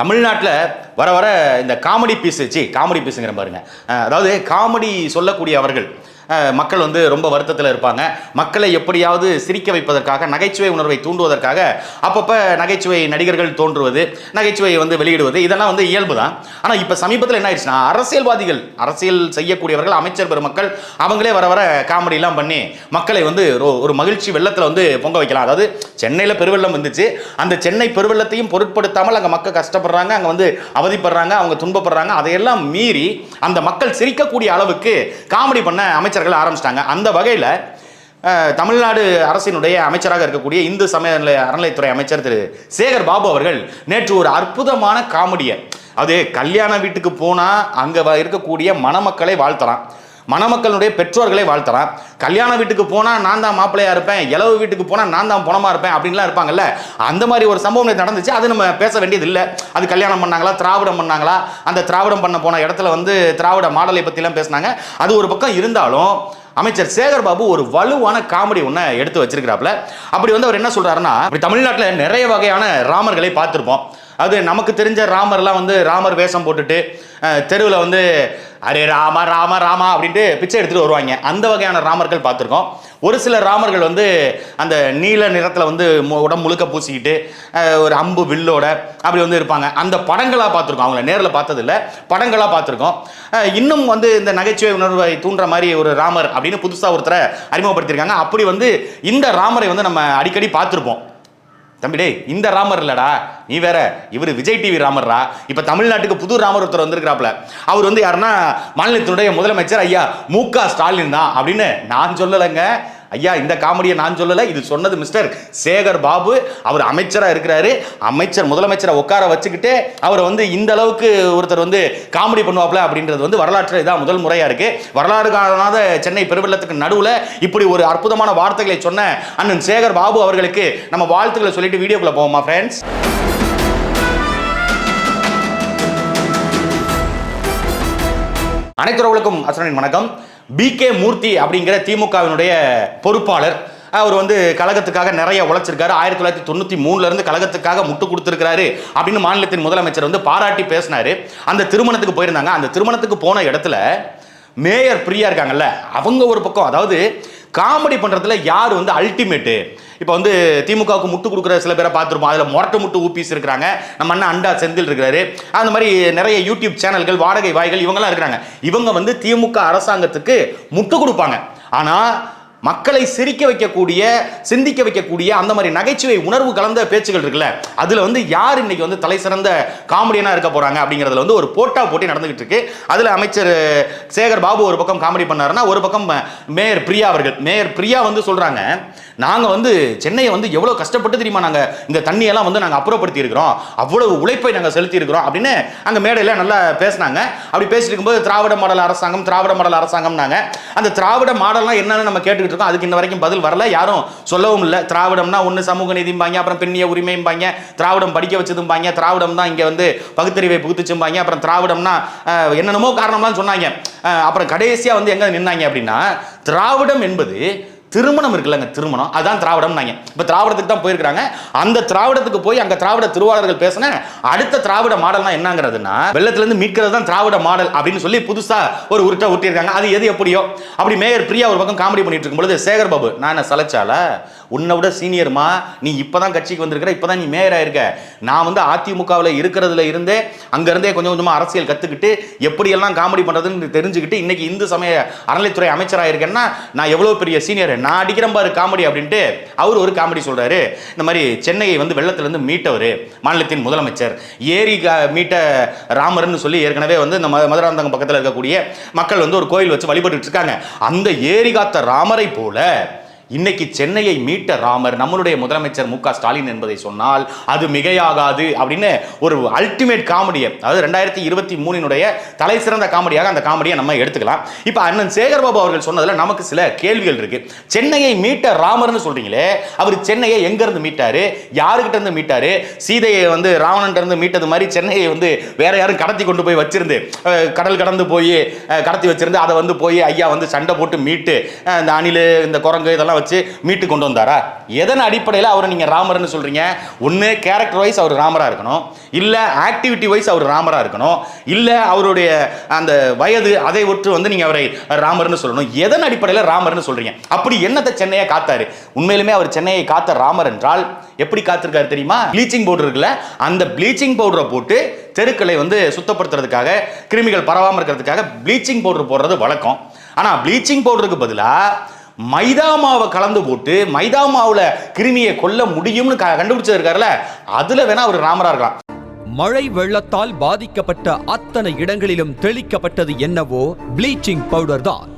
தமிழ்நாட்டில் வர வர இந்த காமெடி பீஸ் சி காமெடி பீஸுங்கிற பாருங்க. அதாவது காமெடி சொல்லக்கூடிய அவர்கள் மக்கள் வந்து ரொம்ப வருத்தத்தில் இருப்பாங்க. மக்களை எப்படியாவது சிரிக்க வைப்பதற்காக நகைச்சுவை உணர்வை தூண்டுவதற்காக அப்பப்போ நகைச்சுவை நடிகர்கள் தோன்றுவது நகைச்சுவையை வந்து வெளியிடுவது இதெல்லாம் வந்து இயல்பு தான் ஆனால் இப்போ சமீபத்தில் என்ன ஆயிடுச்சுன்னா அரசியல்வாதிகள் அரசியல் செய்யக்கூடியவர்கள் அமைச்சர் பெருமக்கள் அவங்களே வர வர காமெடிலாம் பண்ணி மக்களை வந்து ஒரு- ஒரு மகிழ்ச்சி வெள்ளத்தில் வந்து பொங்க வைக்கலாம். அதாவது சென்னையில் பெருவெள்ளம் வந்துச்சு. அந்த சென்னை பெருவெள்ளத்தையும் பொருட்படுத்தாமல் அங்கே மக்கள் கஷ்டப்படுறாங்க அங்கே வந்து அவதிப்படுறாங்க அவங்க துன்பப்படுறாங்க. அதையெல்லாம் மீறி அந்த மக்கள் சிரிக்கக்கூடிய அளவுக்கு காமெடி பண்ண அமைச்சர்கள் ஆரம்பிச்சிட்டாங்க. அந்த வகையில் தமிழ்நாடு அரசினுடைய அமைச்சராக இருக்கக்கூடிய இந்து சமய அறநிலைத்துறை அமைச்சர் திரு. சேகர் பாபு அவர்கள் நேற்று ஒரு அற்புதமான காமெடியை அது கல்யாண வீட்டுக்கு போனால் அங்கே இருக்கக்கூடிய மணமக்களை வாழ்த்தலாம். மணமக்களுடைய பெற்றோர்களை வாழ்த்தலாம் கல்யாண வீட்டுக்கு போனால் நான் தான் மாப்பிள்ளையாக இருப்பேன் இளவு வீட்டுக்கு போனால் நான் தான் பணமாக இருப்பேன் அப்படின்லாம் இருப்பாங்கல்ல. அந்த மாதிரி ஒரு சம்பவம் நடந்துச்சு. அது நம்ம பேச வேண்டியது இல்லை அது கல்யாணம் பண்ணாங்களா திராவிடம் பண்ணாங்களா? அந்த திராவிடம் பண்ண போன இடத்துல வந்து திராவிட மாடலை பற்றிலாம் பேசினாங்க. அது ஒரு பக்கம் இருந்தாலும் அமைச்சர் சேகர் பாபு ஒரு வலுவான காமெடி ஒன்றை எடுத்து வச்சிருக்கிறாப்ல அப்படி வந்து அவர் என்ன சொல்கிறாருன்னா தமிழ்நாட்டில் நிறைய வகையான ராமர்களை பார்த்துருப்போம். அது நமக்கு தெரிஞ்ச ராமர்லாம் வந்து ராமர் வேஷம் போட்டுட்டு தெருவில் வந்து அரே ராமா ராமா ராமா அப்படின்ட்டு பிச்சை எடுத்துட்டு வருவாங்க. அந்த வகையான ராமர்கள் பார்த்துருக்கோம். ஒரு சில ராமர்கள் வந்து அந்த நீல நிறத்தில் வந்து மு- உடம்பு முழுக்க பூசிக்கிட்டு ஒரு அம்பு வில்லோட அப்படி வந்து இருப்பாங்க. அந்த படங்களாக பார்த்துருக்கோம். அவங்கள நேரில் பார்த்ததில்ல. படங்களாக பார்த்துருக்கோம். இன்னும் வந்து இந்த நகைச்சுவை உணர்வை தூண்டுற மாதிரி ஒரு ராமர் அப்படின்னு புதுசாக ஒருத்தரை அறிமுகப்படுத்தியிருக்காங்க. அப்படி வந்து இந்த ராமரை வந்து நம்ம அடிக்கடி பார்த்துருப்போம். தம்பி டேய் இந்த ராமர் இல்லடா. நீ வேற இவர் விஜய் டிவி ராமர்ரா. இப்போ தமிழ்நாட்டுக்கு புது ராமர் ஒருத்தர் வந்திருக்கிறாப்ல அவர் வந்து யாருன்னா மாநிலத்தினுடைய முதலமைச்சர் ஐயா மு க ஸ்டாலின் தான் அப்படின்னு நான் சொல்லலைங்க. ஐயா இந்த காமெடியை நான் சொல்லலை இது சொன்னது மிஸ்டர் சேகர் பாபு. அவர் அமைச்சராக இருக்கிறாரு. அமைச்சர் முதலமைச்சரை உட்கார வச்சுக்கிட்டு அவர் வந்து இந்த அளவுக்கு ஒருத்தர் வந்து காமெடி பண்ணுவாப்ல அப்படின்றது வந்து வரலாற்று இதான் முதல் முறையாக இருக்கு. வரலாறு காணாத சென்னை பெருவெள்ளத்துக்கு நடுவில் இப்படி ஒரு அற்புதமான வார்த்தைகளை சொன்ன அண்ணன் சேகர் பாபு அவர்களுக்கு நம்ம வாழ்த்துக்களை சொல்லிட்டு வீடியோக்குள்ளே போவோமா ஃப்ரெண்ட்ஸ் அனைத்து உறவுகளுக்கும் அசுரனின் வணக்கம். பி கே மூர்த்தி அப்படிங்கிற திமுகவினுடைய பொறுப்பாளர். அவர் வந்து கழகத்துக்காக நிறைய உழைச்சிருக்காரு. ஆயிரத்தி தொள்ளாயிரத்தி தொண்ணூற்றி மூணுல இருந்து கழகத்துக்காக முட்டு கொடுத்துருக்காரு அப்படின்னு மாநிலத்தின் முதலமைச்சர் வந்து பாராட்டி பேசினாரு. அந்த திருமணத்துக்கு போயிருந்தாங்க. அந்த திருமணத்துக்கு போன இடத்துல மேயர் பிரியா இருக்காங்கல்ல அவங்க ஒரு பக்கம். அதாவது காமெடி பண்ணுறதுல யார் வந்து அல்டிமேட்டு இப்போ வந்து திமுகவுக்கு முட்டு கொடுக்குற சில பேரை பார்த்துருப்போம். அதில் மொரட்டு முட்டு ஊபிஸ் இருக்கிறாங்க. நம்ம அண்ணன் அண்டா செந்தில் இருக்கிறாரு. அந்த மாதிரி நிறைய யூடியூப் சேனல்கள் வாடகை வாய்கள் இவங்கெல்லாம் இருக்கிறாங்க. இவங்க வந்து திமுக அரசாங்கத்துக்கு முட்டு கொடுப்பாங்க. ஆனால் மக்களை சிரிக்க வைக்கக்கூடிய சிந்திக்க வைக்கக்கூடிய அந்த மாதிரி நகைச்சுவை உணர்வு கலந்த பேச்சுகள் இருக்குல்ல அதுல வந்து யார் இன்னைக்கு வந்து தலை சிறந்த காமெடியனா இருக்க போறாங்க அப்படிங்கிறதுல வந்து ஒரு போட்டா போட்டி நடந்துகிட்டு இருக்கு. அதுல அமைச்சர் சேகர் பாபு ஒரு பக்கம் காமெடி பண்ணாருன்னா ஒரு பக்கம் மேயர் பிரியா அவர்கள். மேயர் பிரியா வந்து சொல்றாங்க நாங்க வந்து சென்னையை வந்து எவ்வளவு கஷ்டப்பட்டு தெரியுமா நாங்க இந்த தண்ணியெல்லாம் வந்து நாங்க அப்புறப்படுத்தி இருக்கிறோம் அவ்வளவு உழைப்பை நாங்க செலுத்தி இருக்கிறோம் அப்படின்னு அங்க மேடையில நல்லா பேசினாங்க. அப்படி பேசிட்டு இருக்கும்போது திராவிட மாடல் அரசாங்கம் திராவிட மாடல் அரசாங்கம்னாங்க. அந்த திராவிட மாடல்லாம் என்னன்னு நம்ம கேட்டு கேட்டுக்கிட்டு இருக்கோம். அதுக்கு இன்ன வரைக்கும் பதில் வரல. யாரும் சொல்லவும் இல்லை. திராவிடம்னா ஒன்று சமூக நீதிம்பாங்க அப்புறம் பெண்ணிய உரிமைம்பாங்க திராவிடம் படிக்க வச்சதும்பாங்க திராவிடம் தான் இங்கே வந்து பகுத்தறிவை புகுத்துச்சும்பாங்க அப்புறம் திராவிடம்னா என்னென்னமோ காரணம்லாம் சொன்னாங்க. அப்புறம் கடைசியாக வந்து எங்கே நின்னாங்க அப்படின்னா திராவிடம் என்பது திருமணம் இருக்குல்லங்க திருமணம். அதுதான் திராவிடம்னாங்க. இப்போ திராவிடத்துக்கு தான் போயிருக்கிறாங்க. அந்த திராவிடத்துக்கு போய் அங்கே திராவிட திருவாளர்கள் பேசின அடுத்த திராவிட மாடல்னா என்னங்கிறதுனா வெள்ளத்துலேருந்து மீட்கிறது தான் திராவிட மாடல் அப்படின்னு சொல்லி புதுசாக ஒரு உருட்டை ஊட்டியிருக்காங்க. அது எது எப்படியோ? அப்படி மேயர் பிரியா ஒரு பக்கம் காமெடி பண்ணிட்டு இருக்கும்பொழுது சேகர் பாபு நான் என்ன சலைச்சால உன்னை விட சீனியர்மா நீ இப்போ தான் கட்சிக்கு வந்திருக்கிற இப்போ தான் நீ மேயரா இருக்க நான் வந்து அதிமுகவில் இருக்கிறதுல இருந்தே அங்கேருந்தே கொஞ்சம் கொஞ்சமாக அரசியல் கற்றுக்கிட்டு எப்படியெல்லாம் காமெடி பண்ணுறதுன்னு தெரிஞ்சுக்கிட்டு இன்னைக்கு இந்து சமய அறநிலைத்துறை அமைச்சராக இருக்கேன்னா நான் எவ்வளோ பெரிய சீனியர் நான் அடிக்கிறேன் பாரு காமெடி அப்படின்ட்டு அவர் ஒரு காமெடி சொல்கிறாரு இந்த மாதிரி சென்னையை வந்து வெள்ளத்திலேருந்து மீட்டவர் மாநிலத்தின் முதலமைச்சர். ஏரி கா- மீட்ட ராமர்னு சொல்லி ஏற்கனவே வந்து இந்த ம- மதுராந்தகம் பக்கத்தில் இருக்கக்கூடிய மக்கள் வந்து ஒரு கோயில் வச்சு வழிபட்டு இருக்காங்க. அந்த ஏரி காத்த ராமரை போல இன்னைக்கு சென்னையை மீட்ட ராமர் நம்மளுடைய முதலமைச்சர் மு ஸ்டாலின் என்பதை சொன்னால் அது மிகையாகாது அப்படின்னு ஒரு அல்டிமேட் காமெடியை அதாவது ரெண்டாயிரத்தி இருபத்தி மூணினுடைய தலை சிறந்த காமெடியாக அந்த காமெடியை நம்ம எடுத்துக்கலாம். இப்போ அண்ணன் சேகர்பாபு அவர்கள் சொன்னதில் நமக்கு சில கேள்விகள் இருக்கு. சென்னையை மீட்ட ராமர்னு சொல்றீங்களே அவர் சென்னையை எங்கேருந்து மீட்டாரு? யாருக்கிட்ட இருந்து மீட்டாரு? சீதையை வந்து ராவணன் இருந்து மீட்டது மாதிரி சென்னையை வந்து வேற யாரும் கடத்தி கொண்டு போய் வச்சிருந்து கடல் கடந்து போய் கடத்தி வச்சிருந்து அதை வந்து போய் ஐயா வந்து சண்டை போட்டு மீட்டு இந்த அணில் இந்த குரங்கு இதெல்லாம் வச்சு மீட்டு கொண்டு வந்தாரா? எதன் அடிப்படையில் அவரை நீங்கள் ராமர்னு சொல்கிறீங்க ஒன்று கேரக்டர் வைஸ் அவர் ராமராக இருக்கணும். இல்லை ஆக்டிவிட்டி வைஸ் அவர் ராமராக இருக்கணும். இல்லை அவருடைய அந்த வயது அதை ஒற்று வந்து நீங்கள் அவரை ராமர்னு சொல்லணும். எதன் அடிப்படையில் ராமர்னு சொல்கிறீங்க அப்படி என்னத்தை சென்னையை காத்தாரு? உண்மையிலுமே அவர் சென்னையை காத்த ராமர் என்றால் எப்படி காத்திருக்காரு தெரியுமா? ப்ளீச்சிங் பவுடர் இருக்குல்ல அந்த ப்ளீச்சிங் பவுடரை போட்டு தெருக்களை வந்து சுத்தப்படுத்துறதுக்காக கிருமிகள் பரவாமல் இருக்கிறதுக்காக ப்ளீச்சிங் பவுடர் போடுறது வழக்கம். ஆனால் ப்ளீச்சிங் பவுடருக்கு பதிலாக மைதா மாவை கலந்து போட்டு மைதா மாவுல கிருமியை கொல்ல முடியும்னு க- கண்டுபிடிச்சிருக்காருல அதுல வேணா அவர் ராமரா இருக்கலாம். மழை வெள்ளத்தால் பாதிக்கப்பட்ட அத்தனை இடங்களிலும் தெளிக்கப்பட்டது என்னவோ ப்ளீச்சிங் பவுடர் தான்.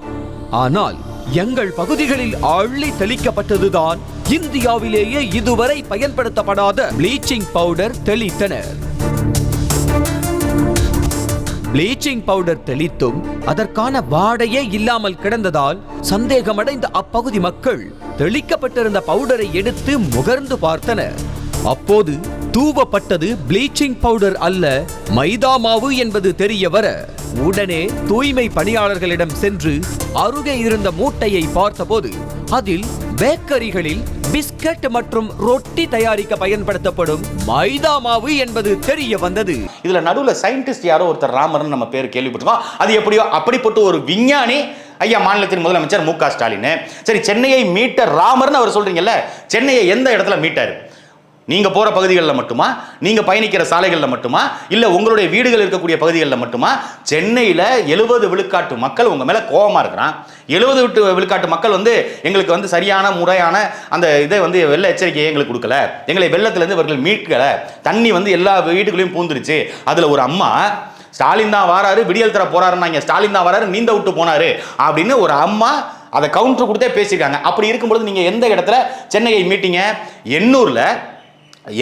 ஆனால் எங்கள் பகுதிகளில் அள்ளி தெளிக்கப்பட்டதுதான் இந்தியாவிலேயே இதுவரை பயன்படுத்தப்படாத ப்ளீச்சிங் பவுடர் தெளித்தனர். ப்ளீச்சிங் பவுடர் தெளித்தும் அதற்கான வாடையே இல்லாமல் கிடந்ததால் சந்தேகமடைந்த அப்பகுதி மக்கள் தெளிக்கப்பட்டிருந்த பவுடரை எடுத்து முகர்ந்து பார்த்தனர். அப்போது தூவப்பட்டது ப்ளீச்சிங் பவுடர் அல்ல மைதா மாவு என்பது தெரிய வர உடனே தூய்மை பணியாளர்களிடம் சென்று அருகே இருந்த மூட்டையை பார்த்தபோது அதில் பேக்கரிகளில் பிஸ்கட் மற்றும் ரொட்டி தயாரிக்க பயன்படுத்தப்படும் மைதா மாவு என்பது தெரிய வந்தது. இதுல நடுவுல சயின்டிஸ்ட் யாரோ ஒருத்தர் ராமர்னு நம்ம பேர் கேள்விப்பட்டிருக்கோம். அது எப்படியோ அப்படிப்பட்ட ஒரு விஞ்ஞானி ஐயா மாநிலத்தின் முதலமைச்சர் மு க ஸ்டாலின். சரி சென்னையை மீட்ட ராமர்னு அவர் சொல்றீங்கல்ல சென்னையை எந்த இடத்துல மீட்டாரு? நீங்கள் போகிற பகுதிகளில் மட்டுமா? நீங்கள் பயணிக்கிற சாலைகளில் மட்டுமா? இல்லை உங்களுடைய வீடுகள் இருக்கக்கூடிய பகுதிகளில் மட்டுமா? சென்னையில் எழுபது விழுக்காட்டு மக்கள் உங்கள் மேலே கோபமாக இருக்கிறான். எழுபது விட்டு விழுக்காட்டு மக்கள் வந்து எங்களுக்கு வந்து சரியான முறையான அந்த இதை வந்து வெள்ள எச்சரிக்கையை எங்களுக்கு கொடுக்கல. எங்களை வெள்ளத்துலேருந்து இவர்கள் மீட்கலை. தண்ணி வந்து எல்லா வீட்டுக்குள்ளேயும் பூந்துருச்சு. அதில் ஒரு அம்மா ஸ்டாலின் தான் வராரு விடியல் தர போறாருன்னாங்க. ஸ்டாலின் தான் வராரு நீந்த விட்டு போனாரு. அப்படின்னு ஒரு அம்மா அதை கவுண்டர் கொடுத்தே பேசியிருக்காங்க. அப்படி இருக்கும்பொழுது நீங்க எந்த இடத்துல சென்னையை மீட்டிங்க? எண்ணூர்ல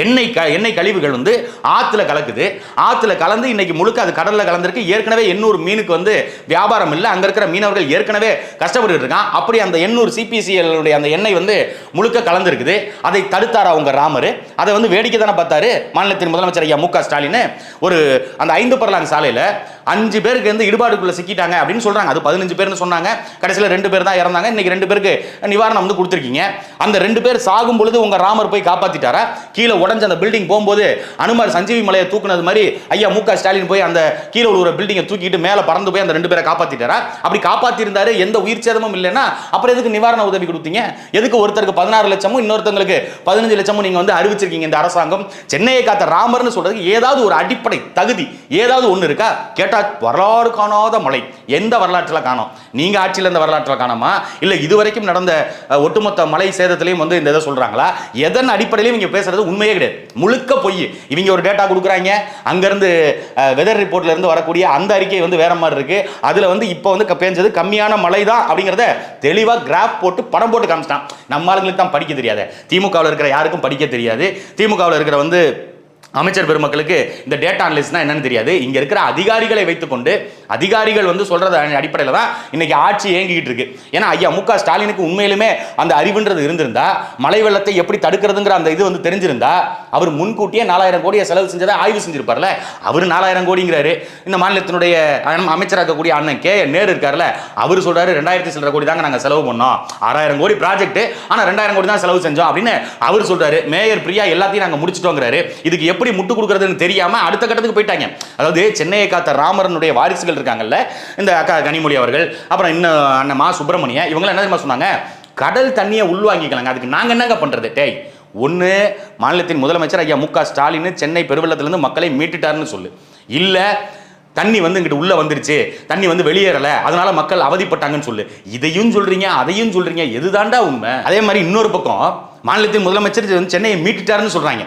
எண்ணெய் க எண்ணெய் கழிவுகள் வந்து ஆற்றுல கலக்குது. ஆற்றுல கலந்து இன்னைக்கு முழுக்க அது கடலில் கலந்துருக்கு. ஏற்கனவே எண்ணூறு மீனுக்கு வந்து வியாபாரம் இல்லை. அங்கே இருக்கிற மீனவர்கள் ஏற்கனவே கஷ்டப்பட்டு இருக்கான் அப்படி அந்த எண்ணூறு சிபிசிஎல்லுடைய அந்த எண்ணெய் வந்து முழுக்க கலந்துருக்குது. அதை தடுத்தார் அவங்க ராமர்? அதை வந்து வேடிக்கை தானே பார்த்தாரு? மாநிலத்தின் முதலமைச்சர் ஐயா மு க ஸ்டாலின். ஒரு அந்த ஐந்து பரலாங்க சாலையில் அஞ்சு பேருக்கு வந்து இடுபாடுக்குள்ள சிக்கிட்டாங்க அப்படின்னு சொல்றாங்க. அது பதினஞ்சு பேர்னு சொன்னாங்க. கடைசியில் ரெண்டு பேர் தான் இறந்தாங்க. இன்னைக்கு ரெண்டு பேருக்கு நிவாரணம் வந்து கொடுத்துருக்கீங்க. அந்த ரெண்டு பேர் சாகும் பொழுது உங்க ராமர் போய் காப்பாத்திட்டாரா? கீழே உடஞ்ச அந்த பில்டிங் போகும்போது அனுமார் சஞ்சீவி மலையை தூக்குனது மாதிரி ஐயா மு ஸ்டாலின் போய் அந்த கீழே ஒரு பில்டிங்கை தூக்கிட்டு மேலே பறந்து போய் அந்த ரெண்டு பேரை காப்பாத்திட்டாரா? அப்படி காப்பாத்திருந்தாரு எந்த உயிர் சேதமும் இல்லைன்னா அப்புறம் எதுக்கு நிவாரண உதவி கொடுத்தீங்க? எதுக்கு ஒருத்தருக்கு பதினாறு லட்சமும் இன்னொருத்தங்களுக்கு பதினஞ்சு லட்சமும் நீங்க வந்து அறிவிச்சிருக்கீங்க இந்த அரசாங்கம்? சென்னையை காத்த ராமர்னு சொல்றதுக்கு ஏதாவது ஒரு அடிப்படை தகுதி ஏதாவது ஒன்று இருக்கா? கேட்டா வரலாறு காணாத மலை எந்த வரலாற்றில் காணோம்? நீங்கள் ஆட்சியில் இருந்த வரலாற்றில் காணாமா? இல்லை இதுவரைக்கும் நடந்த ஒட்டுமொத்த மலை சேதத்திலையும் வந்து இந்த இதை சொல்கிறாங்களா எதன் அடிப்படையிலையும் இவங்க பேசுறது உண்மையே கிடையாது. முழுக்க பொய். இவங்க ஒரு டேட்டா கொடுக்குறாங்க. அங்கேருந்து வெதர் ரிப்போர்ட்லேருந்து வரக்கூடிய அந்த அறிக்கை வந்து வேற மாதிரி இருக்குது அதில் வந்து இப்போ வந்து க- பேஞ்சது கம்மியான மழை தான் அப்படிங்கிறத தெளிவாக கிராஃப் போட்டு படம் போட்டு காமிச்சிட்டான். நம்ம ஆளுங்களுக்கு தான் படிக்க தெரியாது. திமுகவில் இருக்கிற யாருக்கும் படிக்க தெரியாது. திமுகவில் இருக்கிற வந்து அமைச்சர் பெருமக்களுக்கு இந்த டேட்டா அனலிஸ்ட்னா என்னன்னு தெரியாது. இங்க இருக்கிற அதிகாரிகளை வைத்துக்கொண்டு அதிகாரிகள் வந்து சொல்கிறத அடிப்படையில் தான் இன்னைக்கு ஆட்சி இயங்கிக்கிட்டு இருக்கு. ஏன்னா ஐயா மு ஸ்டாலினுக்கு உண்மையிலுமே அந்த அறிவுன்றது இருந்திருந்தா மழை வெள்ளத்தை எப்படி தடுக்கிறதுங்கிற அந்த இது வந்து தெரிஞ்சிருந்தா அவர் முன்கூட்டியே நாலாயிரம் கோடியை செலவு செஞ்சதை ஆய்வு செஞ்சிருப்பார்ல? அவர் நாலாயிரம் கோடிங்கிறாரு. இந்த மாநிலத்தினுடைய அமைச்சராக இருக்கக்கூடிய அண்ணன் கே. நேரு இருக்கார்ல அவர் சொல்றாரு ரெண்டாயிரத்தி சில்லற கோடி தாங்க நாங்கள் செலவு பண்ணோம். ஆறாயிரம் கோடி ப்ராஜெக்ட் ஆனால் ரெண்டாயிரம் கோடி தான் செலவு செஞ்சோம் அப்படின்னு அவர் சொல்றாரு. மேயர் பிரியா எல்லாத்தையும் நாங்கள் முடிச்சிட்டோங்கிறாரு. இதுக்கு எப்படி முட்டு கொடுக்குறதுன்னு தெரியாம அடுத்த கட்டத்துக்கு போயிட்டாங்க. அதாவது சென்னையை காத்த ராமரனுடைய வாரிசுகள் இருக்காங்கல்ல இந்த அக்கா கனிமொழி அவர்கள் அப்புறம் இன்னும் அண்ணன் மா சுப்பிரமணிய இவங்க என்ன தெரியுமா சொன்னாங்க? கடல் தண்ணியை உள்வாங்கிக்கலாங்க. அதுக்கு நாங்க என்னங்க பண்றது? டேய் ஒன்று மாநிலத்தின் முதலமைச்சர் ஐயா மு க ஸ்டாலின் சென்னை பெருவெள்ளத்திலிருந்து மக்களை மீட்டுட்டாருன்னு சொல்லு. இல்லை தண்ணி வந்து இங்கிட்டு உள்ளே வந்துருச்சு தண்ணி வந்து வெளியேறல அதனால மக்கள் அவதிப்பட்டாங்கன்னு சொல்லு. இதையும் சொல்றீங்க அதையும் சொல்றீங்க எதுதாண்டா உண்மை? அதே மாதிரி இன்னொரு பக்கம் மாநிலத்தின் முதலமைச்சர் வந்து சென்னையை மீட்டுட்டாருன்னு சொல்றாங்க.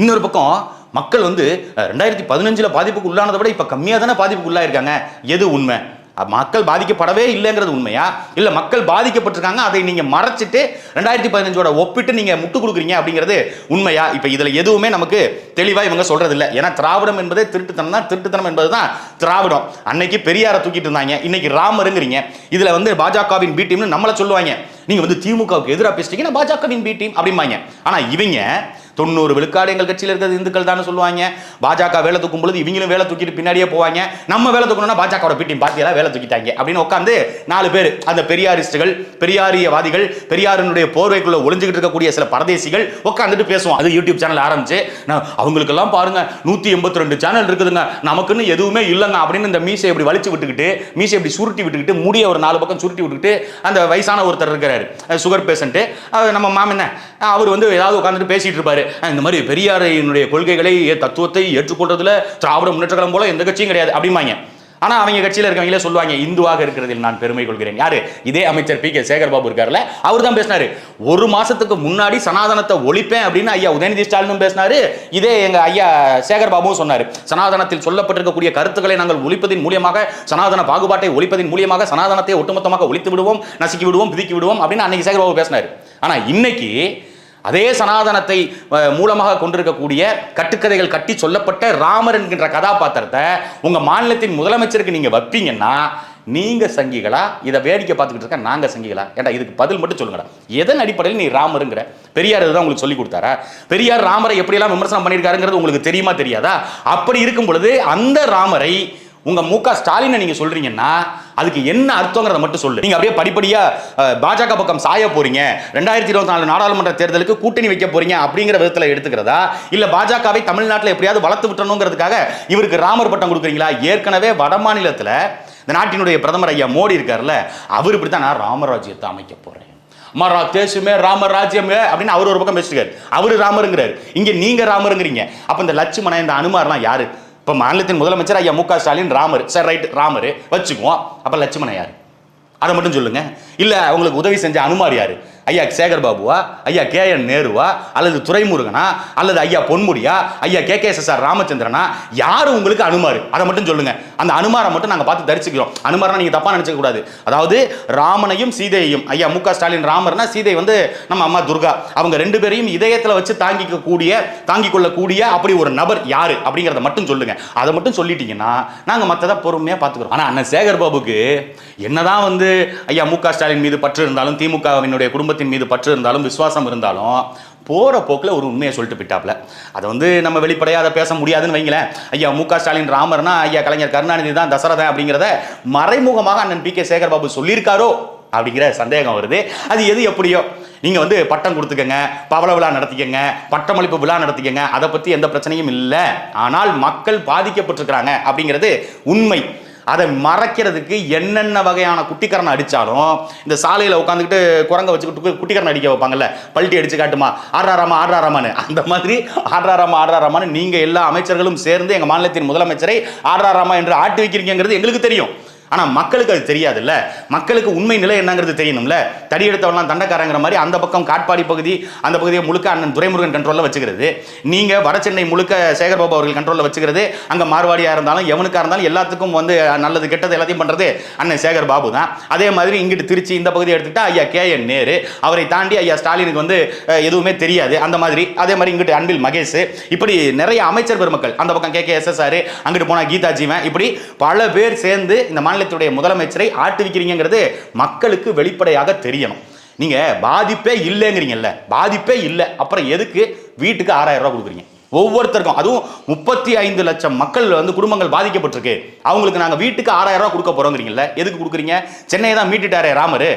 இன்னொரு பக்கம் மக்கள் வந்து ரெண்டாயிரத்தி பதினஞ்சில் பாதிப்புக்கு உள்ளானதை விட இப்போ கம்மியாக தானே பாதிப்புக்கு உள்ளாயிருக்காங்க. எது உண்மை? மக்கள் பாதிக்கப்படவே இல்லைங்கிறது உண்மையா? இல்லை மக்கள் பாதிக்கப்பட்டிருக்காங்க அதை நீங்கள் மறைச்சிட்டு ரெண்டாயிரத்தி பதினஞ்சோட ஒப்பிட்டு நீங்கள் முட்டு கொடுக்குறீங்க அப்படிங்கிறது உண்மையா? இப்போ இதில் எதுவுமே நமக்கு தெளிவாக இவங்க சொல்கிறது இல்லை ஏன்னா திராவிடம் என்பதே திருட்டுத்தனம் தான். திருட்டுத்தனம் என்பது தான் திராவிடம். அன்னைக்கு பெரியாரை தூக்கிட்டு இருந்தாங்க. இன்னைக்கு ராமருங்கிறீங்க. இதில் வந்து பாஜகவின் பி டீம்னு நம்மளை சொல்லுவாங்க. நீங்கள் வந்து திமுகவுக்கு எதிராக பேசிட்டீங்கன்னா பாஜகவின் பி டீம் அப்படிம்பாங்க. ஆனால் இவங்க தொண்ணூறு விழுக்காடு எங்கள் கட்சியில் இருக்கிறது இந்துக்கள் தானே சொல்லுவாங்க. பாஜக வேலை தூக்கும் பொழுது இவங்களும் வேலை தூக்கிட்டு பின்னாடியே போவாங்க. நம்ம வேலை தூக்கணும்னா பாஜகவோட பிடி பாத்தியெல்லாம் வேலை தூக்கிட்டாங்க. அப்படின்னு உட்காந்து நாலு பேர் அந்த பெரியாரிஸ்டுகள் பெரியாரியவாதிகள் பெரியாரினுடைய போர்வைக்குள்ள ஒளிஞ்சுக்கிட்டு இருக்கக்கூடிய சில பரதேசிகள் உட்காந்துட்டு பேசுவோம். அது யூடியூப் சேனல் ஆரம்பிச்சு நான் அவங்களுக்கெல்லாம் பாருங்க நூத்தி எண்பத்தி ரெண்டு சேனல் இருக்குதுங்க. நமக்குன்னு எதுவுமே இல்லைங்க. அப்படின்னு இந்த மீசை இப்படி வலிச்சு விட்டுக்கிட்டு மீசை இப்படி சுருட்டி விட்டுக்கிட்டு முடிய ஒரு நாலு பக்கம் சுருட்டி விட்டுக்கிட்டு அந்த வயசான ஒருத்தர் இருக்கிறாரு. Sugar patient. நம்ம மாமன் அவர் வந்து ஏதாவது உட்காந்துட்டு பேசிட்டு இருப்பாரு. இந்த மாதிரி பெரியாரினுடைய கொள்கைகளை தத்துவத்தை ஏற்றுக்கொள்றதுல திராவிட முன்னேற்ற கழகம் போல எந்த கட்சியும் கிடையாது அப்படிம்பாங்க. ஆனா அவங்க கட்சியில இருக்கவங்களே சொல்லுவாங்க இந்துவாக இருக்கிறதில் நான் பெருமை கொள்கிறேன். யாரு? இதே அமைச்சர் பி. கே. சேகர் பாபு இருக்காருல்ல அவர் தான் பேசினாரு. ஒரு மாசத்துக்கு முன்னாடி சனாதனத்தை ஒழிப்பேன் அப்படின்னு ஐயா உதயநிதி ஸ்டாலினும் பேசினாரு. இதே எங்க ஐயா சேகர் பாபுவும் சொன்னாரு. சனாதனத்தில் சொல்லப்பட்டிருக்கக்கூடிய கருத்துக்களை நாங்கள் ஒழிப்பதின் மூலியமாக சனாதன பாகுபாட்டை ஒழிப்பதின் மூலியமாக சனாதனத்தை ஒட்டுமொத்தமாக ஒழித்து விடுவோம் நசுக்கி விடுவோம் பிதுக்கி விடுவோம் அப்படின்னு அன்னைக்கு சேகர் பாபு பேசினாரு. ஆனா இன்னைக்கு அதே சனாதனத்தை மூலமாக கொண்டிருக்கக்கூடிய கட்டுக்கதைகள் கட்டி சொல்லப்பட்ட ராமர் என்கின்ற கதாபாத்திரத்தை உங்க மாநிலத்தின் முதலமைச்சருக்கு நீங்க வைப்பீங்கன்னா நீங்க சங்கிகளா? இதை வேடிக்கை பார்த்துக்கிட்டு இருக்க நாங்க சங்கிகளா? ஏன்டா இதுக்கு பதில் மட்டும் சொல்லுங்கடா. எதன் அடிப்படையில் நீ ராமருங்கிற? பெரியார் இதுதான் உங்களுக்கு சொல்லி கொடுத்தாரா? பெரியார் ராமரை எப்படியெல்லாம் விமர்சனம் பண்ணியிருக்காருங்கிறது உங்களுக்கு தெரியுமா தெரியாதா? அப்படி இருக்கும் பொழுது அந்த ராமரை உங்க மு க ஸ்டாலினை நீங்க சொல்றீங்கன்னா அதுக்கு என்ன அர்த்தங்கிறத மட்டும் சொல்லு. நீங்க அப்படியே படிப்படியா பாஜக பக்கம் சாய போறீங்க. ரெண்டாயிரத்தி இருபத்தி நாலு நாடாளுமன்ற தேர்தலுக்கு கூட்டணி வைக்க போறீங்க அப்படிங்கிற விதத்துல எடுத்துக்கிறதா? இல்ல பாஜகவை தமிழ்நாட்டில் எப்படியாவது வளர்த்து விட்டணுங்கிறதுக்காக இவருக்கு ராமர் பட்டம் கொடுக்குறீங்களா? ஏற்கனவே வடமாநிலத்தில் இந்த நாட்டினுடைய பிரதமர் ஐயா மோடி இருக்கார்ல அவர் இப்படி தான் நான் ராமராஜ்யத்தை அமைக்க போறேன். மரா ராமர் ராமராஜ்யமே அப்படின்னு அவர் ஒரு பக்கம் பேசிருக்காரு. அவரு ராமருங்கிறாரு. இங்க நீங்க ராமருங்கிறீங்க. அப்ப இந்த லட்சுமணன் இந்த அனுமார்லாம் யாரு? இப்போ மாநிலத்தின் முதலமைச்சர் ஐயா மு க Stalin Ramar. Sir right Ramar. வச்சுக்குவோம். அப்போ லட்சுமணன் யார்? அதை மட்டும் சொல்லுங்க. இல்லை அவங்களுக்கு உதவி செஞ்ச அனுமார் யார்? ஐயா சேகர் பாபுவா ஐயா கே என் நேருவா அல்லது துரைமுருகனா அல்லது ஐயா பொன்முடியா ஐயா கே கே எஸ் ஆர் ராமச்சந்திரனா யார் உங்களுக்கு அனுமார்? அதை மட்டும் சொல்லுங்க. அந்த அனுமாரை மட்டும் நாங்கள் பார்த்து தரிச்சுக்கிறோம். அனுமாரா நீங்கள் தப்பாக நினச்சக்கூடாது அதாவது ராமனையும் சீதையையும் ஐயா மு க ஸ்டாலின் ராமர்னா சீதை வந்து நம்ம அம்மா துர்கா. அவங்க ரெண்டு பேரையும் இதயத்தில் வச்சு தாங்கிக்க கூடிய தாங்கிக் கொள்ளக்கூடிய அப்படி ஒரு நபர் யார்? அப்படிங்கிறத மட்டும் சொல்லுங்க. அதை மட்டும் சொல்லிட்டீங்கன்னா நாங்கள் மற்றதை பொறுமையாக பார்த்துக்கிறோம். ஆனால் அண்ணன் சேகர் பாபுக்கு என்னதான் வந்து ஐயா மு க ஸ்டாலின் மீது பற்று இருந்தாலும் திமுகவினுடைய குடும்பத்தின் மீது பற்று இருந்தாலும் விசுவாசம் இருந்தாலும் போகிற போக்கில் ஒரு உண்மையை சொல்லிட்டு போயிட்டாப்ல அதை வந்து நம்ம வெளிப்படையாக அதை பேச முடியாதுன்னு வைங்களேன். ஐயா மு க ஸ்டாலின் ராமர்னா ஐயா கலைஞர் கருணாநிதி தான் தசரதன் அப்படிங்கிறத மறைமுகமாக அண்ணன் பி கே சேகர் பாபு சொல்லியிருக்காரோ அப்படிங்கிற சந்தேகம் வருது. அது எது எப்படியோ? நீங்கள் வந்து பட்டம் கொடுத்துக்கங்க பவள விழா நடத்திக்கங்க பட்டமளிப்பு விழா நடத்திக்கங்க. அதை பற்றி எந்த பிரச்சனையும் இல்லை. ஆனால் மக்கள் பாதிக்கப்பட்டிருக்கிறாங்க அப்படிங்கிறது உண்மை. அதை மறைக்கிறதுக்கு என்னென்ன வகையான குட்டிக்கரனை அடித்தாலும் இந்த சாலையில் உட்காந்துக்கிட்டு குரங்க வச்சுக்கிட்டு குட்டிக்கரணை அடிக்க வைப்பாங்கல்ல பல்ட்டி அடிச்சு காட்டுமா ஆடுறாராமா ஆடுறாராமான்னு அந்த மாதிரி ஆடுறாராமா ஆடுறாராமான்னு நீங்கள் எல்லா அமைச்சர்களும் சேர்ந்து எங்கள் மாநிலத்தின் முதலமைச்சரை ஆடுறாராமா என்று ஆட்டி வைக்கிறீங்கிறது எங்களுக்கு தெரியும். ஆனால் மக்களுக்கு அது தெரியாதுல்ல. மக்களுக்கு உண்மை நிலை என்னங்கிறது தெரியணும்ல. தடி எடுத்தவெல்லாம் தண்டக்காரங்கிற மாதிரி அந்த பக்கம் காட்பாடி பகுதி அந்த பகுதியை முழுக்க அண்ணன் துரைமுருகன் கண்ட்ரோலில் வச்சுக்கிறது. நீங்கள் வட சென்னை முழுக்க சேகர்பாபு அவர்கள் கண்ட்ரோலில் வச்சுக்கிறது. அங்கே மார்வாடியாக இருந்தாலும் எவனுக்காக இருந்தாலும் எல்லாத்துக்கும் வந்து நல்லது கெட்டது எல்லாத்தையும் பண்ணுறது அண்ணன் சேகர் பாபு தான். அதே மாதிரி இங்கிட்டு திருச்சி இந்த பகுதியை எடுத்துக்கிட்டா ஐயா கே என் நேரு. அவரை தாண்டி ஐயா ஸ்டாலினுக்கு வந்து எதுவுமே தெரியாது. அந்த மாதிரி அதே மாதிரி இங்கிட்டு அன்பில் மகேஷ். இப்படி நிறைய அமைச்சர் பெருமக்கள் அந்த பக்கம் K K S S R அங்கிட்டு போனால் கீதா ஜீவன் இப்படி பல பேர் சேர்ந்து இந்த மாநிலத்துடைய முதலமைச்சரை ஆட்டுவிக்கிறீங்கிறது மக்களுக்கு வெளிப்படையாக தெரியணும். நீங்க பாதிப்பே இல்லைங்கிறீங்கல்ல. பாதிப்பே இல்லை. அப்புறம் எதுக்கு வீட்டுக்கு ஆறாயிரம் ரூபா கொடுக்குறீங்க? ஒவ்வொருத்தருக்கும். அதுவும் முப்பத்தி ஐந்து லட்சம் மக்கள் வந்து குடும்பங்கள் பாதிக்கப்பட்டிருக்கு. அவங்களுக்கு நாங்கள் வீட்டுக்கு ஆறாயிரம் ரூபா கொடுக்க போறோங்கிறீங்கல்ல எதுக்கு கொடுக்குறீங்க? சென்னையை தான் மீட்டுட்டாரே ராமர்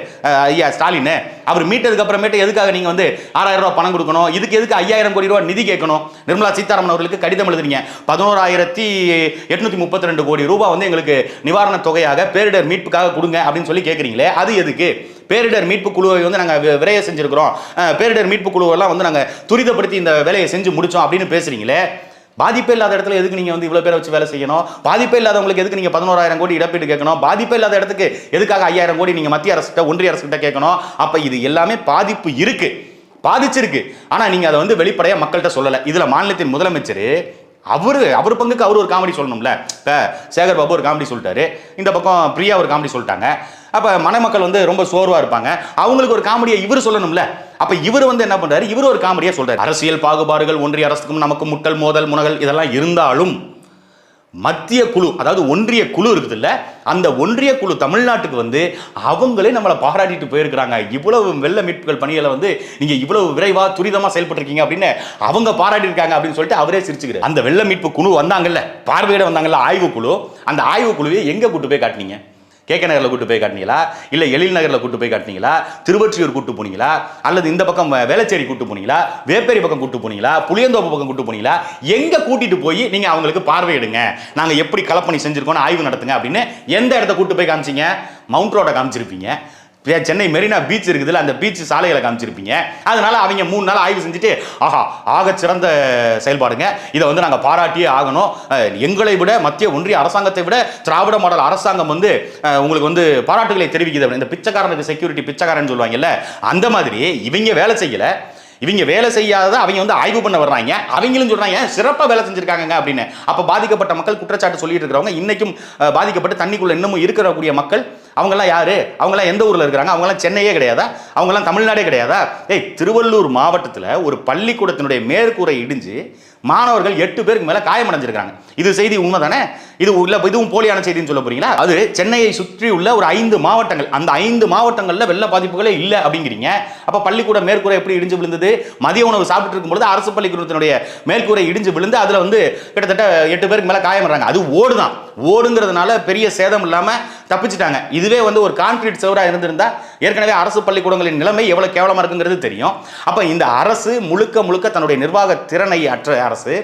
ஐயா ஸ்டாலின். அவர் மீட்டதுக்கு அப்புறமேட்டு எதுக்காக நீங்க வந்து ஆறாயிரம் ரூபா பணம் கொடுக்கணும்? இதுக்கு எதுக்கு ஐயாயிரம் கோடி ரூபா நிதி கேட்கணும்? நிர்மலா சீதாராமன் அவர்களுக்கு கடிதம் எழுதுறீங்க. பதினோராயிரத்தி எட்நூத்தி முப்பத்தி ரெண்டு கோடி ரூபாய் வந்து எங்களுக்கு நிவாரணத் தொகையாக பேரிடர் மீட்புக்காக கொடுங்க அப்படின்னு சொல்லி கேட்குறீங்களே அது எதுக்கு? பேரிடர் மீட்பு குழுவை வந்து நாங்கள் விரைய செஞ்சுருக்கிறோம். பேரிடர் மீட்பு குழுவெல்லாம் வந்து நாங்கள் துரிதப்படுத்தி இந்த வேலையை செஞ்சு முடித்தோம் அப்படின்னு பேசுறீங்களே? பாதிப்பே இல்லாத இடத்துல எதுக்கு நீங்கள் வந்து இவ்வளோ பேரை வச்சு வேலை செய்யணும்? பாதிப்பே இல்லாதவங்களுக்கு எதுக்கு நீங்கள் பதினோராயிரம் கோடி இழப்பீடு கேட்கணும்? பாதிப்பே இல்லாத இடத்துக்கு எதுக்காக ஐயாயிரம் கோடி நீங்கள் மத்திய அரசுகிட்ட ஒன்றிய அரசுகிட்ட கேட்கணும்? அப்போ இது எல்லாமே பாதிப்பு இருக்குது பாதிச்சிருக்கு. ஆனால் நீங்கள் அதை வந்து வெளிப்படையாக மக்கள்கிட்ட சொல்லலை. இதில் மாநிலத்தின் முதலமைச்சர் அவரு அவர் பங்குக்கு அவர் ஒரு காமெடி சொல்லணும்ல. இப்போ சேகர் பாபு ஒரு காமெடி சொல்லிட்டாரு. இந்த பக்கம் பிரியா ஒரு காமெடி சொல்லிட்டாங்க. அப்போ மணமக்கள் வந்து ரொம்ப சோர்வாக இருப்பாங்க. அவங்களுக்கு ஒரு காமெடியை இவர் சொல்லணும்ல. அப்ப இவர் வந்து என்ன பண்றாரு? இவர் ஒரு காமெடியா சொல்றாரு. அரசியல் பாகுபாடுகள் ஒன்றிய அரசுக்கும் நமக்கு முட்டல் மோதல் முனகல் இதெல்லாம் இருந்தாலும் மத்திய குழு அதாவது ஒன்றிய குழு இருக்குது இல்ல அந்த ஒன்றிய குழு தமிழ்நாட்டுக்கு வந்து அவங்களே நம்மளை பாராட்டிட்டு போயிருக்கிறாங்க. இவ்வளவு வெள்ள மீட்புகள் பணிகளை வந்து நீங்க இவ்வளவு விரைவா துரிதமா செயல்பட்டிருக்கீங்க அப்படின்னு அவங்க பாராட்டி இருக்காங்க அப்படின்னு சொல்லிட்டு அவரே சிரிச்சுக்கிறார். அந்த வெள்ள மீட்பு குழு வந்தாங்கல்ல பார்வையிட வந்தாங்கல்ல ஆய்வு குழு அந்த ஆய்வு குழுவை எங்க கூட்டு போய் காட்டினீங்க? கே கே நகரில் கூட்டு போய் காட்டினீங்களா? இல்லை எழில் நகரில் கூட்டு போய் காட்டினீங்களா? திருவற்றியூர் கூட்டு போனீங்களா? அல்லது இந்த பக்கம் வேளச்சேரி கூட்டு போனீங்களா? வேப்பேரி பக்கம் கூட்டு போனீங்களா? புளியந்தோப்பு பக்கம் கூட்டு போனீங்களா? எங்கே கூட்டிட்டு போய் நீங்கள் அவங்களுக்கு பார்வையிடுங்க. நாங்கள் எப்படி கலப்பணி செஞ்சுருக்கோன்னு ஆய்வு நடத்துங்க அப்படின்னு எந்த இடத்த கூட்டு போய் காமிச்சீங்க? மவுண்ட் ரோட காமிச்சிருப்பீங்க. சென்னை மெரினா பீச் இருக்குதுல்ல அந்த பீச் சாலைகளை காமிச்சிருப்பீங்க. அதனால அவங்க மூணு நாள் ஆய்வு செஞ்சுட்டு ஆஹா ஆக சிறந்த செயல்பாடுங்க. இதை வந்து நாங்கள் பாராட்டியே ஆகணும். எங்களை விட மத்திய ஒன்றிய அரசாங்கத்தை விட திராவிட மாடல் அரசாங்கம் வந்து உங்களுக்கு வந்து பாராட்டுகளை தெரிவிக்குது அப்படின்னு. இந்த பிச்சைக்காரனுக்கு செக்யூரிட்டி பிச்சைக்காரன் சொல்லுவாங்கல்ல அந்த மாதிரி இவங்க வேலை செய்யல. இவங்க வேலை செய்யாத அவங்க வந்து ஆய்வு பண்ண வர்றாங்க. அவங்களும் சொல்றாங்க சிறப்பாக வேலை செஞ்சிருக்காங்க அப்படின்னு. அப்போ பாதிக்கப்பட்ட மக்கள் குற்றச்சாட்டு சொல்லிட்டு இருக்கிறவங்க இன்னைக்கும் பாதிக்கப்பட்டு தண்ணிக்குள்ள இன்னமும் இருக்கக்கூடிய மக்கள் அவங்கெல்லாம் யாரு? அவங்கெல்லாம் எந்த ஊரில் இருக்கிறாங்க? அவங்கெல்லாம் சென்னையே கிடையாதா? அவங்கெல்லாம் தமிழ்நாடே கிடையாதா? ஏய் திருவள்ளூர் மாவட்டத்தில் ஒரு பள்ளிக்கூடத்தினுடைய மேற்கூரை இடிஞ்சு மாணவர்கள் எட்டு பேருக்கு மேல காயமடைஞ்சிருக்காங்க இது செய்தி உண்மை தானே இது உள்ள இதுவும் போலியான செய்தின்னு சொல்ல போறீங்களா? அது சென்னையை சுற்றி உள்ள ஒரு ஐந்து மாவட்டங்கள். அந்த ஐந்து மாவட்டங்கள்ல வெள்ள பாதிப்புகளே இல்லை அப்படிங்கிறீங்க. அப்ப பள்ளிக்கூட மேற்கூரை எப்படி இடிஞ்சு விழுந்தது? மதிய உணவு சாப்பிட்டு இருக்கும்பொழுது அரசு பள்ளிக்கூடத்தினுடைய மேற்கூரை இடிஞ்சு விழுந்து அதுல வந்து கிட்டத்தட்ட எட்டு பேருக்கு மேல காயமடுறாங்க. அது ஓடுதான். ஓடுங்கிறதுனால பெரிய சேதம் இல்லாம தப்பிச்சிட்டாங்க. இதுவே வந்து ஒரு கான்கிரீட் சவராக இருந்திருந்தா ஏற்கனவே அரசு பள்ளிக்கூடங்களின் நிலைமை எவ்வளோ கேவலமாக இருக்குங்கிறது தெரியும். அப்போ இந்த அரசு முழுக்க முழுக்க தன்னுடைய நிர்வாக திறனை அற்ற அரசு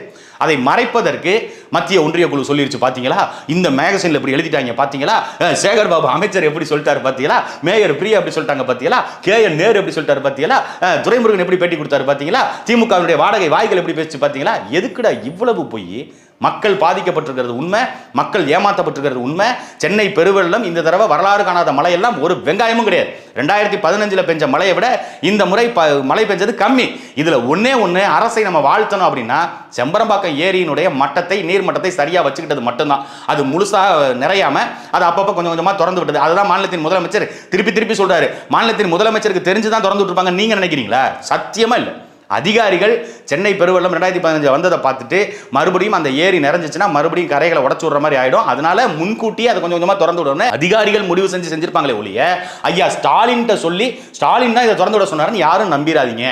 அதை மறைப்பதற்கு மத்திய ஒன்றிய குழு சொல்லிருச்சு பார்த்தீங்களா இந்த மேகசினில் இப்படி எழுதிட்டாங்க பார்த்தீங்களா சேகர் பாபு அமைச்சர் எப்படி சொல்லிட்டாரு பார்த்தீங்களா மேயர் பிரியா எப்படி சொல்லிட்டாங்க பார்த்தீங்களா கே என் நேரு எப்படி சொல்லிட்டாரு பார்த்தீங்களா துரைமுருகன் எப்படி பேட்டி கொடுத்தாரு பார்த்தீங்களா திமுகவினுடைய வாடகை வாய்கள் எப்படி பேச்சு பார்த்தீங்களா எதுக்குடா இவ்வளவு போய்? மக்கள் பாதிக்கப்பட்டிருக்கிறது உண்மை மக்கள் ஏமாற்றப்பட்டிருக்கிறது உண்மை. சென்னை பெருவெள்ளம் இந்த தடவை வரலாறு காணாத மழையெல்லாம் ஒரு வெங்காயமும் கிடையாது. ரெண்டாயிரத்தி பதினஞ்சில் பெஞ்ச மழையை விட இந்த முறை ப மழை பெஞ்சது கம்மி. இதில் ஒன்றே ஒன்று அரசை நம்ம வாழ்த்தணும் அப்படின்னா செம்பரம்பாக்கம் ஏரியினுடைய மட்டத்தை நீர் மட்டத்தை சரியாக வச்சுக்கிட்டது மட்டும்தான். அது முழுசாக நிறையாமல் அது அப்பப்போ கொஞ்சம் கொஞ்சமாக திறந்து விட்டது. அதுதான் மாநிலத்தின் முதலமைச்சர் திருப்பி திருப்பி சொல்கிறாரு மாநிலத்தின் முதலமைச்சருக்கு தெரிஞ்சு தான் திறந்து விட்டுருப்பாங்க நீங்கள் நினைக்கிறீங்களா? சத்தியமாக இல்லை. அதிகாரிகள் சென்னை பெருவெள்ளம் ரெண்டாயிரத்தி பதினஞ்சு வந்ததை பார்த்துட்டு மறுபடியும் அந்த ஏரி நிறைஞ்சிச்சுன்னா மறுபடியும் கரைகளை உடச்சு விடுற மாதிரி ஆயிடும். அதனால முன்கூட்டியே அதை கொஞ்சம் கொஞ்சமாக திறந்து விடணும். அதிகாரிகள் முடிவு செஞ்சு செஞ்சிருப்பாங்களே ஒழிய ஐயா ஸ்டாலின்கிட்ட சொல்லி ஸ்டாலின் தான் இதை திறந்து விட சொன்னாருன்னு யாரும் நம்பிராதீங்க.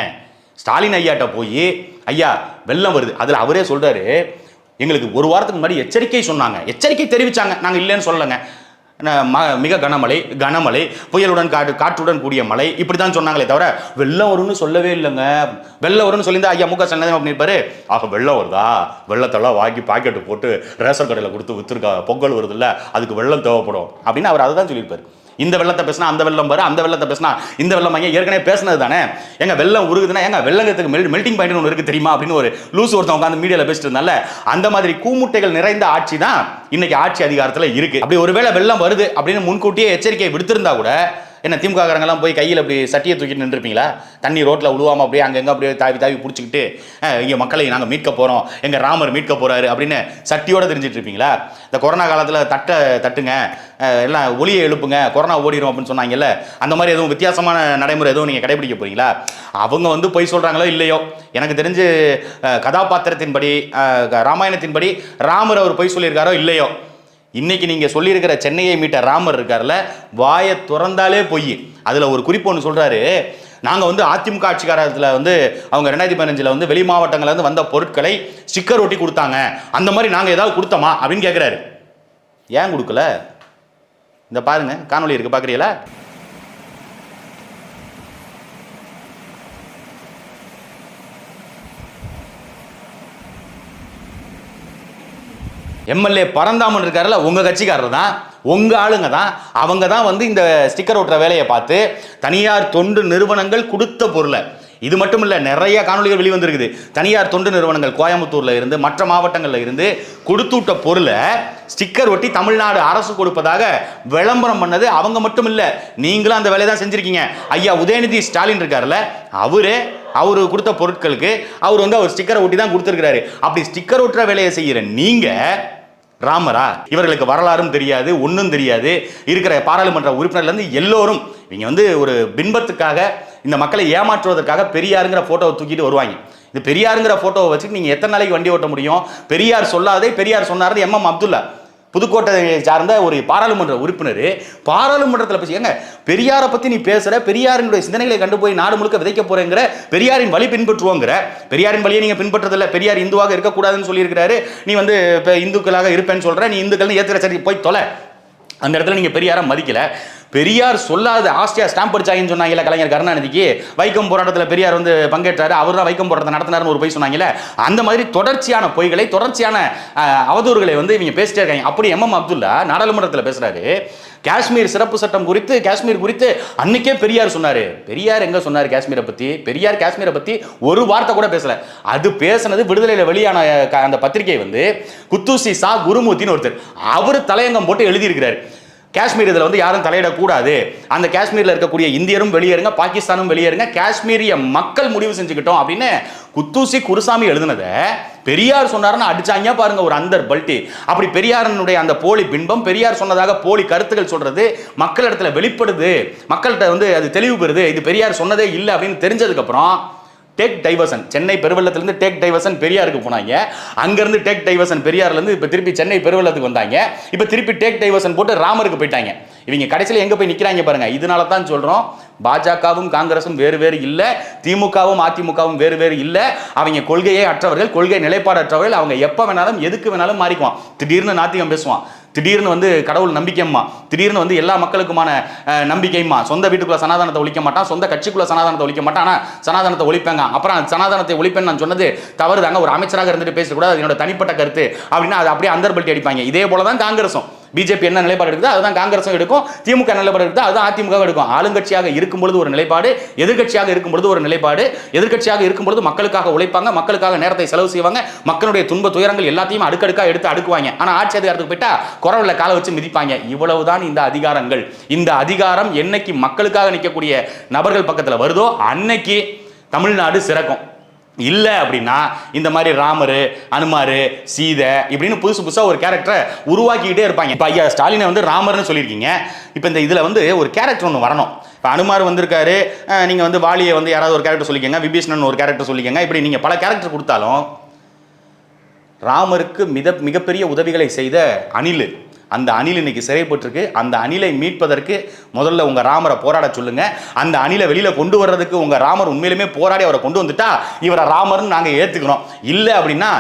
ஸ்டாலின் ஐயாட்ட போய் ஐயா வெள்ளம் வருது. அதில் அவரே சொல்றாரு எங்களுக்கு ஒரு வாரத்துக்கு முன்னாடி எச்சரிக்கை சொன்னாங்க. எச்சரிக்கை தெரிவிச்சாங்க. நாங்கள் இல்லைன்னு சொல்லலைங்க. மிக கனமழை கனமழை புயலுடன் காற்று காற்றுடன் கூடிய மழை. இப்படி தான் சொன்னாங்களே தவிர வெள்ளம் வரும்னு சொல்லவே இல்லைங்க. வெள்ளம் வரும்னு சொல்லியிருந்தா ஐயா முக சன்னதம் பண்ணியிருப்பாரு ஆக வெள்ளம் வருதா? வெள்ளத்தெல்லாம் வாங்கி பாக்கெட்டு போட்டு ரேஷன் கடையில் கொடுத்து வித்துருக்கா பொங்கல் வருதுல்ல அதுக்கு வெள்ளம் தேவைப்படும். அப்படின்னு அவர் அதை தான் சொல்லியிருப்பார். இந்த வெள்ளத்தை பேசினா அந்த வெள்ளம் வரும் அந்த வெள்ளத்தை பேசினா இந்த வெள்ளம் வாங்க ஏற்கனவே பேசினது தானே? எங்க வெள்ளம் உருகுதுன்னா எங்க வெள்ளத்துக்கு மெல் மெல்டிங் பாயிண்ட் ஒன்று இருக்கு தெரியுமா அப்படின்னு ஒரு லூஸ் ஒருத்தன் உட்காந்து மீடியாவில் பேசிட்டு இருந்தால அந்த மாதிரி கூமுட்டைகள் நிறைந்த ஆட்சி தான் இன்னைக்கு ஆட்சி அதிகாரத்தில் இருக்கு. அப்படி ஒருவேளை வெள்ளம் வருது அப்படின்னு முன்கூட்டியே எச்சரிக்கை விடுத்திருந்தா கூட என்ன திமுககாரங்கெல்லாம் போய் கையில் அப்படி சட்டியை தூக்கிட்டு நின்றுருப்பீங்களா? தண்ணி ரோட்டில் உழுவாமல் அப்படியே அங்கங்கே அப்படியே தாவி தாவி பிடிச்சிக்கிட்டு இங்கே மக்களை நாங்கள் மீட்க போகிறோம் எங்கள் ராமர் மீட்க போகிறாரு அப்படின்னு சட்டியோடு தெரிஞ்சிட்டு இருப்பீங்களா இந்த கொரோனா காலத்தில் தட்டை தட்டுங்க எல்லாம் ஒளியை எழுப்புங்க கொரோனா ஓடிடும் அப்படின்னு சொன்னாங்கல்ல அந்த மாதிரி எதுவும் வித்தியாசமான நடைமுறை எதுவும் நீங்கள் கடைபிடிக்க போறீங்களா? அவங்க வந்து பொய் சொல்கிறாங்களோ இல்லையோ? எனக்கு தெரிஞ்சு கதாபாத்திரத்தின்படி ராமாயணத்தின்படி ராமர் அவர் பொய் சொல்லியிருக்காரோ இல்லையோ? இன்னைக்கு நீங்கள் சொல்லியிருக்கிற சென்னையை மீட்ட ராமர் இருக்கார்ல வாயை திறந்தாலே பொய். அதில் ஒரு குறிப்பு ஒன்று சொல்கிறாரு நாங்கள் வந்து அதிமுக ஆட்சிக்காரத்தில் வந்து அவங்க ரெண்டாயிரத்தி பதினஞ்சில் வந்து வெளி மாவட்டங்கள்லேருந்து வந்த பொருட்களை ஸ்டிக்கர் ஒட்டி கொடுத்தாங்க. அந்த மாதிரி நாங்கள் ஏதாவது கொடுத்தோமா அப்படின்னு கேட்குறாரு ஏன் கொடுக்கல? இந்த பாருங்க காணொளி இருக்கு பார்க்குறீங்களா எம்எல்ஏ பரந்தாமன் இருக்காருல்ல உங்கள் கட்சிக்காரர் தான் உங்கள் ஆளுங்க தான் அவங்க தான் வந்து இந்த ஸ்டிக்கர் ஒட்டுற வேலையை பார்த்து தனியார் தொண்டு நிறுவனங்கள் கொடுத்த பொருளை. இது மட்டும் இல்லை நிறைய காணொளிகள் வெளிவந்திருக்குது. தனியார் தொண்டு நிறுவனங்கள் கோயம்புத்தூரில் இருந்து மற்ற மாவட்டங்களில் இருந்து கொடுத்துவிட்ட பொருளை ஸ்டிக்கர் ஒட்டி தமிழ்நாடு அரசு கொடுப்பதாக விளம்பரம் பண்ணது அவங்க மட்டும் இல்லை நீங்களும் அந்த வேலையை தான் செஞ்சிருக்கீங்க. ஐயா உதயநிதி ஸ்டாலின் இருக்காருல்ல அவரே அவரு கொடுத்த பொருட்களுக்கு அவர் வந்து அவர் ஸ்டிக்கரை ஒட்டி தான் கொடுத்துருக்கிறாரு. அப்படி ஸ்டிக்கர் ஒட்டுற வேலையை செய்கிற நீங்கள் ராமரா? இவர்களுக்கு வரலாறும் தெரியாது ஒன்றும் தெரியாது. இருக்கிற பாராளுமன்ற உறுப்பினர்லேருந்து எல்லோரும் இவங்க வந்து ஒரு பின்பத்துக்காக இந்த மக்களை ஏமாற்றுவதற்காக பெரியாருங்கிற ஃபோட்டோவை தூக்கிட்டு வருவாங்க. இது பெரியாருங்கிற ஃபோட்டோவை வச்சுட்டு நீங்கள் எத்தனை நாளைக்கு வண்டி ஓட்ட முடியும்? பெரியார் சொல்லாதே பெரியார் சொன்னார் எம் எம் அப்துல்லா. புதுக்கோட்டையை சார்ந்த ஒரு பாராளுமன்ற உறுப்பினர். பாராளுமன்றத்தில் பேசி ஏங்க பெரியாரை பற்றி நீ பேசுகிற பெரியாரினுடைய சிந்தனைகளை கண்டு போய் நாடு முழுக்க விதைக்க போகிறேங்கிற பெரியாரின் வழி பின்பற்றுவோங்கிற பெரியாரின் வழியை நீங்கள் பின்பற்றதில்ல பெரியார் இந்துவாக இருக்கக்கூடாதுன்னு சொல்லியிருக்கிறாரு. நீ வந்து இப்போ இந்துக்களாக இருப்பேன்னு சொல்கிற நீ இந்துக்கள்னு ஏற்றுகிற சரி போய் தொலை. அந்த இடத்துல நீங்கள் பெரியாரை மதிக்கலை. பெரியார் சொல்லாத ஆஸ்தியா ஸ்டாம்ப் அடிச்சாங்கன்னு சொன்னாங்கல்ல கலைஞர் கருணாநிதிக்கு. வைக்கம் போராட்டத்தில் பெரியார் வந்து பங்கேற்றாரு. அவர் தான் வைக்கம் போராட்டத்தை நடத்தினார்னு ஒரு பொய் சொன்னாங்கல்ல. அந்த மாதிரி தொடர்ச்சியான பொய்களை தொடர்ச்சியான அவதூறுகளை வந்து இவங்க பேசிட்டே இருக்காங்க. அப்படி எம். எம். அப்துல்லா நாடாளுமன்றத்தில் பேசுறாரு. காஷ்மீர் சிறப்பு சட்டம் குறித்து காஷ்மீர் குறித்து அன்னைக்கே பெரியார் சொன்னாரு. பெரியார் எங்க சொன்னாரு காஷ்மீரை பத்தி? பெரியார் காஷ்மீரை பத்தி ஒரு வார்த்தை கூட பேசல. அது பேசுனது விடுதலையில வெளியான க- அந்த பத்திரிகை வந்து குத்துசி சா குருமூர்த்தின்னு ஒருத்தர். அவர் தலையங்கம் போட்டு எழுதியிருக்கிறாரு. காஷ்மீர் இதில் வந்து யாரும் தலையிடக்கூடாது. அந்த காஷ்மீரில் இருக்கக்கூடிய இந்தியரும் வெளியேறுங்க பாகிஸ்தானும் வெளியேறுங்க. காஷ்மீரிய மக்கள் முடிவு செஞ்சுக்கிட்டோம் அப்படின்னு குத்தூசி குருசாமி எழுதுனதை பெரியார் சொன்னாருன்னு அடிச்சாங்க பாருங்க ஒரு அந்தர் பல்ட்டி. அப்படி பெரியாரனுடைய அந்த போலி பின்பம் பெரியார் சொன்னதாக போலி கருத்துக்கள் சொல்றது மக்கள் இடத்துல வெளிப்படுது. மக்கள்கிட்ட வந்து அது தெளிவு பெறுது இது பெரியார் சொன்னதே இல்லை அப்படின்னு தெரிஞ்சதுக்கப்புறம் டேக் டைவர்சன். சென்னை பெருவெள்ளத்திலிருந்து டேக் டைவர்சன் பெரியாருக்கு போனாங்க. அங்கேருந்து டேக் டைவர்சன் பெரியார்லேருந்து இப்போ திருப்பி சென்னை பெருவெள்ளத்துக்கு வந்தாங்க. இப்போ திருப்பி டேக் டைவர்சன் போட்டு ராமருக்கு போயிட்டாங்க. இவங்க கடைசியில் எங்கே போய் நிற்கிறாங்க பாருங்கள் இதனால தான் சொல்கிறோம் பாஜகவும் காங்கிரஸும் வேறு வேறு இல்லை. திமுகவும் அதிமுகவும் வேறு வேறு இல்லை. அவங்க கொள்கையே அற்றவர்கள் கொள்கை நிலைப்பாடு அற்றவர்கள் அவங்க எப்போ வேணாலும் எதுக்கு வேணாலும் மாறிக்குவான். திடீர்னு நாத்திகம் பேசுவான். திடீர்னு வந்து கடவுள் நம்பிக்கைம்மா. திடீர்னு வந்து எல்லா மக்களுக்குமான நம்பிக்கைம்மா. சொந்த வீட்டுக்குள்ள சனாதனத்தை ஒழிக்க மாட்டான் சொந்த கட்சிக்குள்ள சனாதனத்தை ஒழிக்க மாட்டான். ஆனா சனாதனத்தை ஒழிப்பாங்க. அப்புறம் அந்த சனாதனத்தை ஒழிப்பேன்னு நான் சொன்னது தவறு தாங்க ஒரு அமைச்சராக இருந்துட்டு பேசக்கூடாது. என்னோட தனிப்பட்ட கருத்து. அப்படின்னா அது அப்படியே அந்தர்பல்ட்டி அடிப்பாங்க. இதே போல தான் காங்கிரஸும் பிஜேபி என்ன நிலைப்பாடு எடுக்குதோ அதுதான் காங்கிரஸும் எடுக்கும் திமுக என்ன நிலைப்பாடு எடுக்குதோ அதுதான் அதிமுக எடுக்கும். ஆளுங்கட்சியாக இருக்கும் பொழுது ஒரு நிலைப்பாடு எதிர்கட்சியாக இருக்கும் பொழுது ஒரு நிலைப்பாடு எதிர்கட்சியாக இருக்கும் பொழுது மக்களுக்காக உழைப்பாங்க மக்களுக்காக நேரத்தை செலவு செய்வாங்க மக்களுடைய துன்ப துயரங்கள் எல்லாத்தையும் அடுக்கடுக்காக எடுத்து அடுக்குவாங்க. ஆனா ஆட்சி அதிகாரத்துக்கு போயிட்டா குறவுல காலை வச்சு மிதிப்பாங்க. இவ்வளவுதான் இந்த அதிகாரங்கள். இந்த அதிகாரம் என்னைக்கு மக்களுக்காக நிற்கக்கூடிய நபர்கள் பக்கத்தில் வருதோ அன்னைக்கு தமிழ்நாடு சிறக்கும். இல்லை அப்படின்னா இந்த மாதிரி ராமர் அனுமார் சீதை இப்படின்னு புதுசு புதுசாக ஒரு கேரக்டரை உருவாக்கிக்கிட்டே இருப்பாங்க. இப்போ ஐயா ஸ்டாலினை வந்து ராமர்னு சொல்லியிருக்கீங்க. இப்போ இந்த இதில் வந்து ஒரு கேரக்டர் ஒன்று வரணும். இப்போ அனுமார் வந்திருக்காரு நீங்கள் வந்து வாலியை வந்து யாராவது ஒரு கேரக்டர் சொல்லிக்கங்க விபீஷ்ணன் ஒரு கேரக்டர் சொல்லிக்கங்க. இப்படி நீங்கள் பல கேரக்டர் கொடுத்தாலும் ராமருக்கு மிக மிகப்பெரிய உதவிகளை செய்த அணில். அந்த அணில் இன்னைக்கு சிறைப்பட்டிருக்கு அந்த அணிலை மீட்பதற்கு முதல்ல உங்கள் ராமரை போராட சொல்லுங்க. அந்த அணிலை வெளியில் கொண்டு வர்றதுக்கு உங்கள் ராமர் உண்மையிலுமே போராடி அவரை கொண்டு வந்துட்டா இவரை ராமர்னு நாங்கள் ஏற்றுக்கிறோம் இல்லை அப்படின்னா